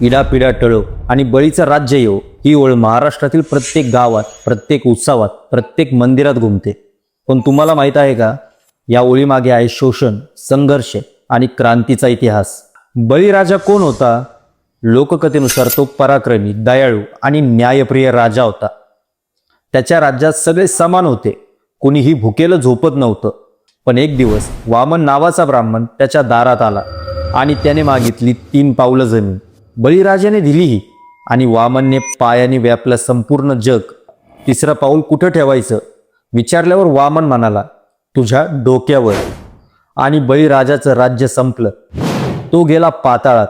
इडापिडा टळो आणि बळीचं राज्य येऊ ही ओळ महाराष्ट्रातील प्रत्येक गावात प्रत्येक उत्सवात प्रत्येक मंदिरात घुमते. पण तुम्हाला माहीत आहे का? या ओळीमागे आहे शोषण संघर्ष आणि क्रांतीचा इतिहास. बळीराजा कोण होता? लोककथेनुसार तो पराक्रमी दयाळू आणि न्यायप्रिय राजा होता. त्याच्या राज्यात सगळे समान होते. कोणीही भुकेलं झोपत नव्हतं. पण एक दिवस वामन नावाचा ब्राह्मण त्याच्या दारात आला आणि त्याने मागितली तीन पावलं जमीन. बळीराजाने दिली आणि वामनने पायाने व्यापलं संपूर्ण जग. तिसरं पाऊल कुठं ठेवायचं? विचारल्यावर वामन म्हणाला तुझ्या डोक्यावर. आणि बळीराजाचं राज्य संपलं. तो गेला पाताळात.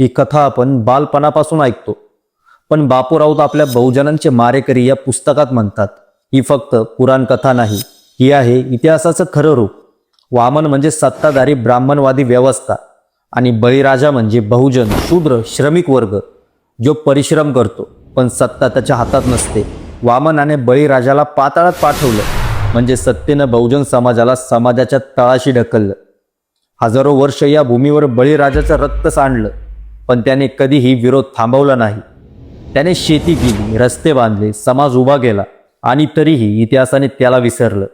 ही कथा आपण बालपणापासून ऐकतो. पण बापू राऊत आपल्या बहुजनांचे मारेकरी या पुस्तकात म्हणतात ही फक्त पुराण कथा नाही. ही आहे इतिहासाचं खरं रूप. वामन म्हणजे सत्ताधारी ब्राह्मणवादी व्यवस्था. आणि बळीराजा म्हणजे बहुजन शूद्र श्रमिक वर्ग जो परिश्रम करतो. पण सत्ता त्याच्या हातात नसते. वामनाने बळीराजाला पाताळात पाठवलं. म्हणजे सत्तेनं बहुजन समाजाला समाजाच्या तळाशी ढकललं. हजारो वर्ष या भूमीवर बळीराजाचं रक्त सांडलं. पण त्याने कधीही विरोध थांबवला नाही. त्याने शेती केली रस्ते बांधले समाज उभा केला आणि तरीही इतिहासाने त्याला विसरलं.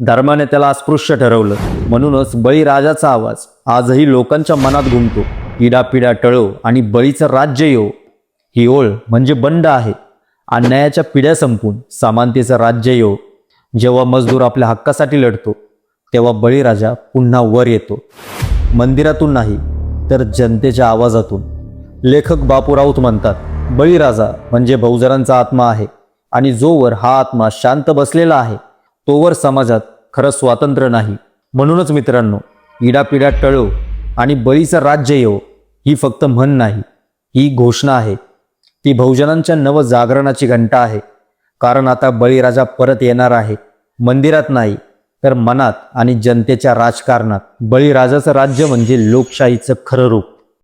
धर्माने त्याला अस्पृश्य ठरवलं. म्हणूनच बळीराजाचा आवाज आजही लोकांच्या मनात घुमतो. इडापिडा टळो आणि बळीचं राज्य येऊ ही ओळ म्हणजे बंड आहे. अन्यायाच्या पिढ्या संपून समानतेचं राज्य येऊ जेव्हा मजदूर आपल्या हक्कासाठी लढतो तेव्हा बळीराजा पुन्हा वर येतो. मंदिरातून नाही तर जनतेच्या आवाजातून. लेखक बापू राऊत म्हणतात बळीराजा म्हणजे बहुजनांचा आत्मा आहे आणि जोवर हा आत्मा शांत बसलेला आहे तोवर समाजात खरं स्वातंत्र्य नाही. म्हणूनच मित्रांनो इडापिडा टळो आणि बळीचं राज्य येऊ ही फक्त म्हण नाही. ही घोषणा आहे. ती बहुजनांच्या नवजागरणाची घंटा आहे. कारण आता बळीराजा परत येणार आहे. मंदिरात नाही तर मनात आणि जनतेच्या राजकारणात. बळीराजाचं राज्य म्हणजे लोकशाहीचं खरं रूप.